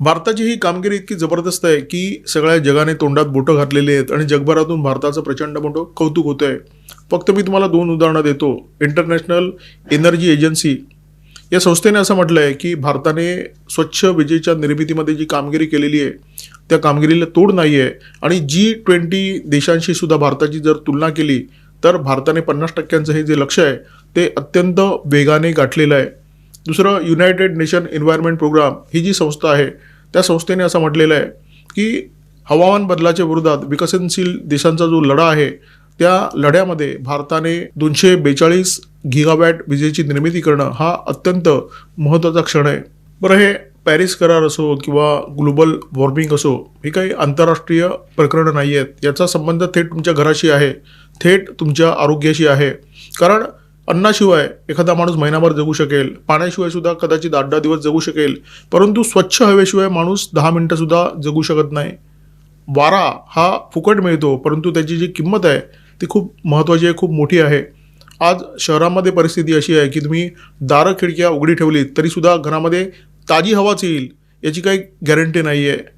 भारताची ही कामगिरी इतकी जबरदस्त आहे की सगळ्या जगाने तोंडात बोटं घातलेली आहेत आणि जगभरातून भारताचं प्रचंड मोठं कौतुक होतं आहे फक्त मी तुम्हाला दोन उदाहरणं देतो. इंटरनॅशनल एनर्जी एजन्सी या संस्थेने असं म्हटलं आहे की भारताने स्वच्छ विजेच्या निर्मितीमध्ये जी कामगिरी केलेली आहे त्या कामगिरीला तोड नाही आहे आणि जी ट्वेंटी देशांशी सुद्धा भारताची जर तुलना केली तर भारताने पन्नास टक्क्यांचं हे जे लक्ष आहे ते अत्यंत वेगाने गाठलेलं आहे. दुसरं युनायटेड नेशन एन्व्हायरमेंट प्रोग्राम ही जी संस्था आहे त्या संस्थेने असं म्हटलेलं आहे की हवामान बदलाच्या विरोधात विकसनशील देशांचा जो लढा आहे त्या लढ्यामध्ये भारताने दोनशे बेचाळीस गिगावॅट विजेची निर्मिती करणं हा अत्यंत महत्त्वाचा क्षण आहे. बरं हे पॅरिस करार असो किंवा ग्लोबल वॉर्मिंग असो ही काही आंतरराष्ट्रीय प्रकरणं नाही आहेत याचा संबंध थेट तुमच्या घराशी आहे थेट तुमच्या आरोग्याशी आहे. कारण अन्नाशिवाय एखादा माणूस महिनाभर जगू शकेल पाण्याशिवाय सुद्धा कदाचित आठ दहा दिवस जगू शकेल परंतु स्वच्छ हवेशिवाय माणूस दहा मिनटंसुद्धा जगू शकत नाही. वारा हा फुकट मिळतो परंतु त्याची जी किंमत आहे ती खूप महत्त्वाची आहे खूप मोठी आहे. आज शहरामध्ये परिस्थिती अशी आहे की तुम्ही दारं खिडक्या उघडी ठेवलीत तरीसुद्धा घरामध्ये ताजी हवाच येईल याची काही गॅरंटी नाही आहे